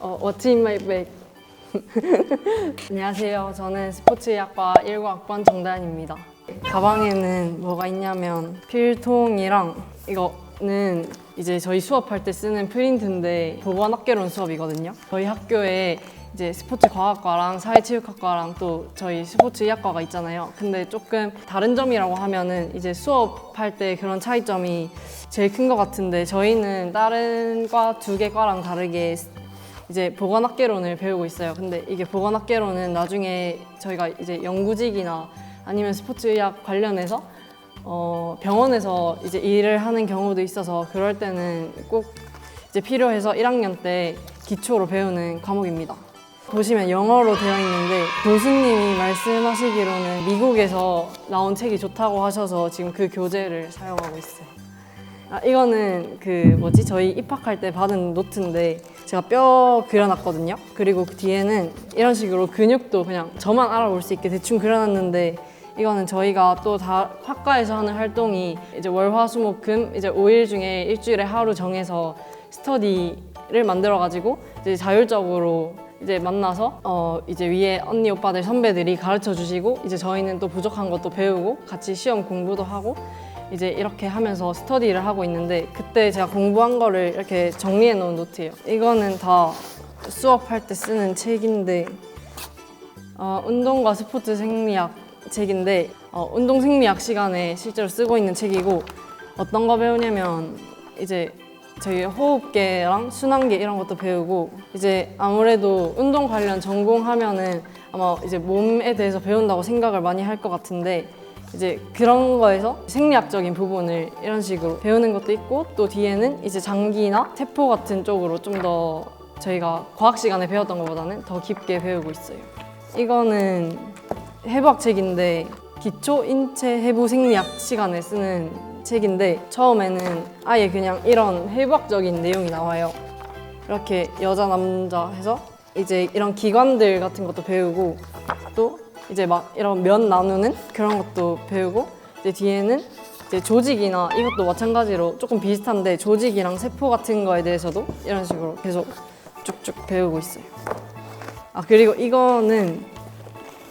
어, What's in my bag? 안녕하세요. 저는 스포츠의학과 1과학번 정다현입니다. 가방에는 뭐가 있냐면 필통이랑 이거는 이제 저희 수업할 때 쓰는 프린트인데 보건학개론 수업이거든요. 저희 학교에 이제 스포츠 과학과랑 사회체육학과랑 또 저희 스포츠 의학과가 있잖아요. 근데 조금 다른 점이라고 하면은 이제 수업할 때 그런 차이점이 제일 큰 것 같은데 저희는 다른 과 두 개 과랑 다르게 이제 보건학개론을 배우고 있어요. 근데 이게 보건학개론은 나중에 저희가 이제 연구직이나 아니면 스포츠의학 관련해서 어, 병원에서 이제 일을 하는 경우도 있어서 그럴 때는 꼭 이제 필요해서 1학년 때 기초로 배우는 과목입니다. 보시면 영어로 되어 있는데 교수님이 말씀하시기로는 미국에서 나온 책이 좋다고 하셔서 지금 그 교재를 사용하고 있어요. 아, 이거는 그 뭐지 저희 입학할 때 받은 노트인데 제가 뼈 그려놨거든요. 그리고 그 뒤에는 이런 식으로 근육도 그냥 저만 알아볼 수 있게 대충 그려놨는데 이거는 저희가 또 다 학과에서 하는 활동이 이제 월화수목금 이제 5일 중에 일주일에 하루 정해서 스터디를 만들어 가지고 이제 자율적으로 이제 만나서 어 이제 위에 언니 오빠들 선배들이 가르쳐 주시고 이제 저희는 또 부족한 것도 배우고 같이 시험 공부도 하고 이제 이렇게 하면서 스터디를 하고 있는데 그때 제가 공부한 거를 이렇게 정리해 놓은 노트예요. 이거는 다 수업할 때 쓰는 책인데 어, 운동과 스포츠 생리학 책인데 어, 운동 생리학 시간에 실제로 쓰고 있는 책이고 어떤 거 배우냐면 이제 저희 호흡계랑 순환계 이런 것도 배우고 이제 아무래도 운동 관련 전공하면은 아마 이제 몸에 대해서 배운다고 생각을 많이 할 것 같은데 이제 그런 거에서 생리학적인 부분을 이런 식으로 배우는 것도 있고 또 뒤에는 이제 장기나 세포 같은 쪽으로 좀 더 저희가 과학 시간에 배웠던 것보다는 더 깊게 배우고 있어요. 이거는 해부학 책인데 기초 인체 해부 생리학 시간에 쓰는 책인데 처음에는 아예 그냥 이런 해부학적인 내용이 나와요. 이렇게 여자 남자 해서 이제 이런 기관들 같은 것도 배우고 또 이제 막 이런 면 나누는 그런 것도 배우고 이제 뒤에는 이제 조직이나 이것도 마찬가지로 조금 비슷한데 조직이랑 세포 같은 거에 대해서도 이런 식으로 계속 쭉쭉 배우고 있어요. 아 그리고 이거는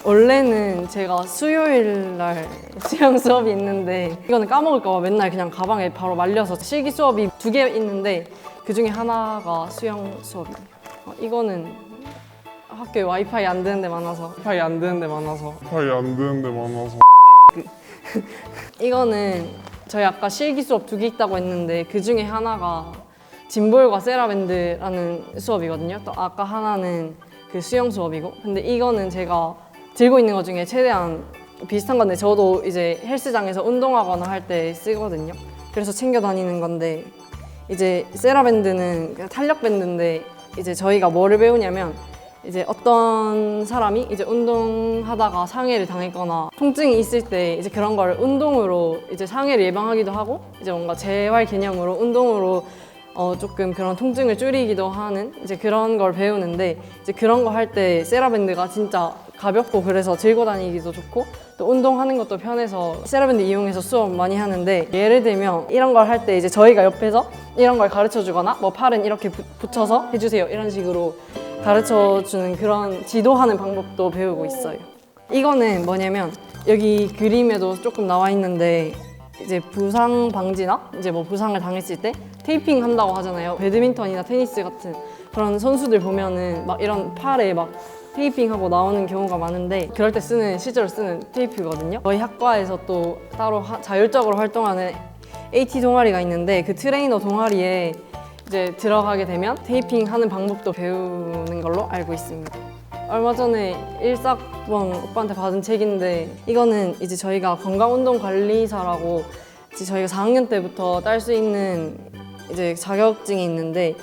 원래는 제가 수요일 날 수영 수업이 있는데 이거는 까먹을까 봐 맨날 그냥 가방에 바로 말려서 실기 수업이 두 개 있는데 그 중에 하나가 수영 수업이에요. 어, 이거는 학교에 와이파이 안 되는 데 많아서 와이파이 안 되는 데 많아서 파이 안 되는데 많아서 이거는 저희 아까 실기 수업 두 개 있다고 했는데 그 중에 하나가 짐볼과 세라밴드라는 수업이거든요. 또 아까 하나는 그 수영 수업이고 근데 이거는 제가 들고 있는 것 중에 최대한 비슷한 건데 저도 이제 헬스장에서 운동하거나 할 때 쓰거든요. 그래서 챙겨 다니는 건데 이제 세라밴드는 그냥 탄력 밴드인데 이제 저희가 뭐를 배우냐면 이제 어떤 사람이 이제 운동하다가 상해를 당했거나 통증이 있을 때 이제 그런 걸 운동으로 이제 상해를 예방하기도 하고 이제 뭔가 재활 개념으로 운동으로 어 조금 그런 통증을 줄이기도 하는 이제 그런 걸 배우는데 이제 그런 거 할 때 세라밴드가 진짜 가볍고 그래서 들고 다니기도 좋고 또 운동하는 것도 편해서 세라밴드 이용해서 수업 많이 하는데 예를 들면 이런 걸 할 때 이제 저희가 옆에서 이런 걸 가르쳐 주거나 뭐 팔은 이렇게 부- 붙여서 해주세요. 이런 식으로 가르쳐 주는 그런 지도하는 방법도 배우고 있어요. 이거는 뭐냐면 여기 그림에도 조금 나와 있는데 이제 부상 방지나 이제 뭐 부상을 당했을 때 테이핑 한다고 하잖아요. 배드민턴이나 테니스 같은 그런 선수들 보면은 막 이런 팔에 막 테이핑하고 나오는 경우가 많은데 그럴 때 쓰는 실제로 쓰는 테이프거든요. 저희 학과에서 또 따로 하- 자율적으로 활동하는 AT 동아리가 있는데 그 트레이너 동아리에 이제 들어가게 되면 테이핑 하는 방법도 배우는 걸로 알고 있습니다. 얼마 전에 일삭번 오빠한테 받은 책인데 이거는 이제 저희가 건강운동관리사라고 이제 저희가 4학년 때부터 딸 수 있는 이제 자격증이 있는데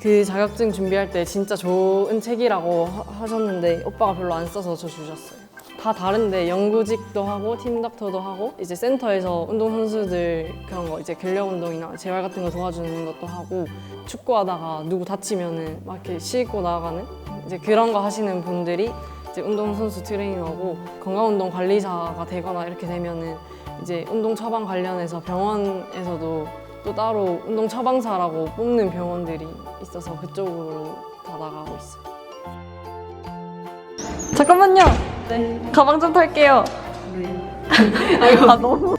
그 자격증 준비할 때 진짜 좋은 책이라고 하- 하셨는데 오빠가 별로 안 써서 저 주셨어요. 다 다른데 연구직도 하고 팀닥터도 하고 이제 센터에서 운동선수들 그런 거 이제 근력운동이나 재활 같은 거 도와주는 것도 하고 축구하다가 누구 다치면은 막 이렇게 씻고 나가는 이제 그런 거 하시는 분들이 이제 운동선수 트레이너고 건강운동 관리사가 되거나 이렇게 되면은 이제 운동 처방 관련해서 병원에서도 또 따로 운동 처방사라고 뽑는 병원들이 있어서 그쪽으로 다 나가고 있어요. 잠깐만요. 네. 가방 좀 탈게요. 네. 아, 너무.